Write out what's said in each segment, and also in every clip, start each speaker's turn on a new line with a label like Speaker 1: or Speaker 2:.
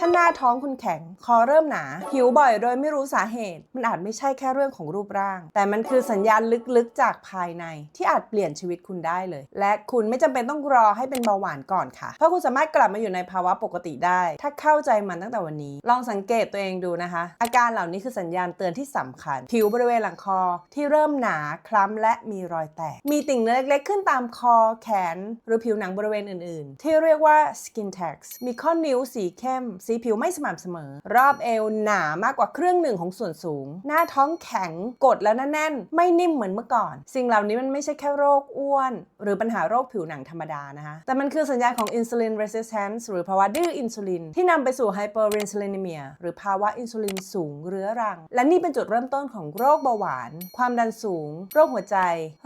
Speaker 1: ถ้าหน้าท้องคุณแข็ง คอเริ่มหนา หิวบ่อยโดยไม่รู้สาเหตุ มันอาจไม่ใช่แค่เรื่องของรูปร่าง แต่มันคือสัญญาณลึกๆ จากภายใน ที่อาจเปลี่ยนชีวิตคุณได้เลย และคุณไม่จำเป็นต้องรอให้เป็นเบาหวานก่อนค่ะ เพราะคุณสามารถกลับมาอยู่ในภาวะปกติได้ ถ้าเข้าใจมันตั้งแต่วันนี้ ลองสังเกตตัวเองดูนะคะ อาการเหล่านี้คือสัญญาณเตือนที่สำคัญ ผิวบริเวณหลังคอที่เริ่มหนาคล้ำและมีรอยแตก มีติ่งเนื้อเล็กๆ ขึ้นตามคอ แขน หรือผิวหนังบริเวณอื่น ๆ ที่เรียกว่า skin tags มีข้อนิ้วสีเข้มสีผิวไม่สม่ำเสมอ รอบเอวหนามากกว่าครึ่งหนึ่งของส่วนสูง หน้าท้องแข็งกดและแน่น ไม่นิ่มเหมือนเมื่อก่อน สิ่งเหล่านี้มันไม่ใช่แค่โรคอ้วน หรือปัญหาโรคผิวหนังธรรมดานะคะแต่มันคือสัญญาณของ insulin resistance หรือภาวะดื้ออินซูลิน ที่นำไปสู่ hyperinsulinemia หรือภาวะอินซูลินสูงเรื้อรัง และนี่เป็นจุดเริ่มต้นของโรคเบาหวาน ความดันสูง โรคหัวใจ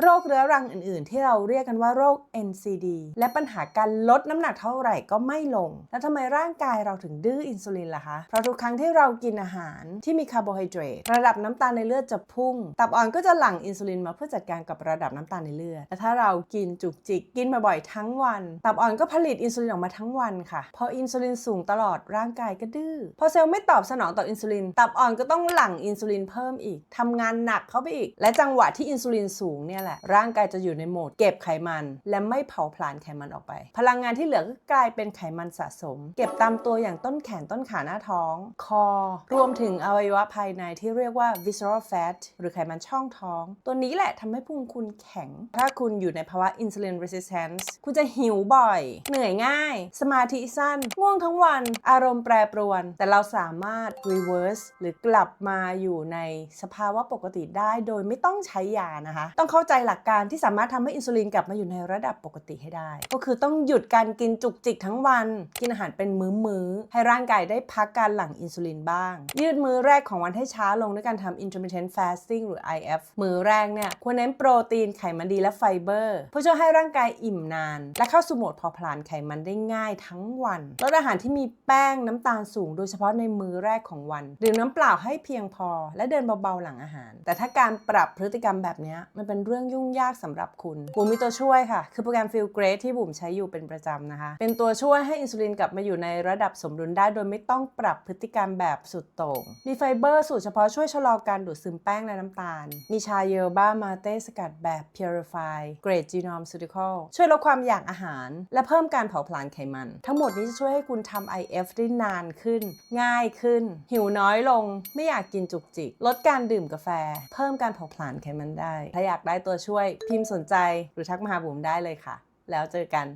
Speaker 1: โรคเรื้อรังอื่น ๆ ที่เราเรียกกันว่าโรค NCD และปัญหาการลดน้ำหนักเท่าไหร่ก็ไม่ลง แล้วทำไมร่างกายเราถึงดื้ออินซูลินล่ะคะ เพราะทุกครั้งที่เรากินอาหารที่มีคาร์โบไฮเดรตระดับน้ำตาลในเลือดจะพุ่ง ตับอ่อนก็จะหลั่งอินซูลินมาเพื่อจัดการกับระดับน้ำตาลในเลือดและถ้าเรากินจุกจิกกินบ่อยๆทั้งวัน ตับอ่อนก็ผลิตอินซูลินออกมาทั้งวันค่ะ พออินซูลินสูงตลอดร่างกายก็ดื้อพอเซลล์ไม่ตอบสนองต่ออินซูลิน ตับอ่อนก็ต้องหลั่งอินซูลินเพิ่มอีกทำงานหนักเข้าไปอีก และจังหวะที่อินซูลินสูงเนี่ยแหละร่างกายจะอยู่ในโหมดเก็บไขมัน และไม่เผาผลาญไขมันออกไป พลังงานที่เหลือก็กลายเป็นไขมันสะสม เก็บตามตัวอย่างต้นแขนต้นขาหน้าท้อง คอ รวมถึงอวัยวะภายในที่เรียกว่า visceral fat หรือไขมันช่องท้อง ตัวนี้แหละทำให้พุงคุณแข็ง ถ้าคุณอยู่ในภาวะ insulin resistance คุณจะหิวบ่อย เหนื่อยง่าย สมาธิสั้น ง่วงทั้งวัน อารมณ์แปรปรวน แต่เราสามารถ reverse หรือกลับมาอยู่ในสภาวะปกติได้โดยไม่ต้องใช้ยานะคะ ต้องเข้าใจหลักการที่สามารถทำให้อินซูลินกลับมาอยู่ในระดับปกติให้ได้ ก็คือต้องหยุดการกินจุกจิกทั้งวัน กินอาหารเป็นมื้อๆให้ร่างกายได้พักการหลั่งอินซูลินบ้าง ยืดมือแรกของวันให้ช้าลงด้วยการทำ intermittent fasting หรือ IF มือแรกเนี่ยควรเน้นโปรตีนไขมันดีและไฟเบอร์เพื่อช่วยให้ร่างกายอิ่มนาน และเข้าสู่โหมดเผาผลาญไขมันได้ง่ายทั้งวันลดอาหารที่มีแป้งน้ำตาลสูง โดยเฉพาะในมือแรกของวันดื่มน้ำเปล่าให้เพียงพอ และเดินเบาๆหลังอาหาร แต่ถ้าการปรับพฤติกรรมแบบนี้มันเป็นเรื่องยุ่งยากสำหรับคุณบุ๋มมีตัวช่วยค่ะ คือโปรแกรม Feel Great ที่บุ๋มใช้อยู่เป็นประจำนะคะ เป็นตัวช่วยให้อินซูลินกลับมาอยู่ในระดับสมดุลได้โดยไม่ต้องปรับพฤติกรรมแบบสุดโต่ง มีไฟเบอร์สูตรเฉพาะช่วยชะลอการดูดซึมแป้งและน้ำตาล มีชาเยลบ้ามาเต้สกัดแบบ Purify เกรด Genome Ceutical ช่วยลดความอยากอาหาร และเพิ่มการเผาผลาญไขมัน ทั้งหมดนี้จะช่วยให้คุณทำ IF ได้นานขึ้น ง่ายขึ้น หิวน้อยลง ไม่อยากกินจุกจิก ลดการดื่มกาแฟ เพิ่มการเผาผลาญไขมันได้ ถ้าอยากได้ตัวช่วยพิมพ์สนใจหรือทักมาหาบุ๋มได้เลยค่ะ แล้วเจอกัน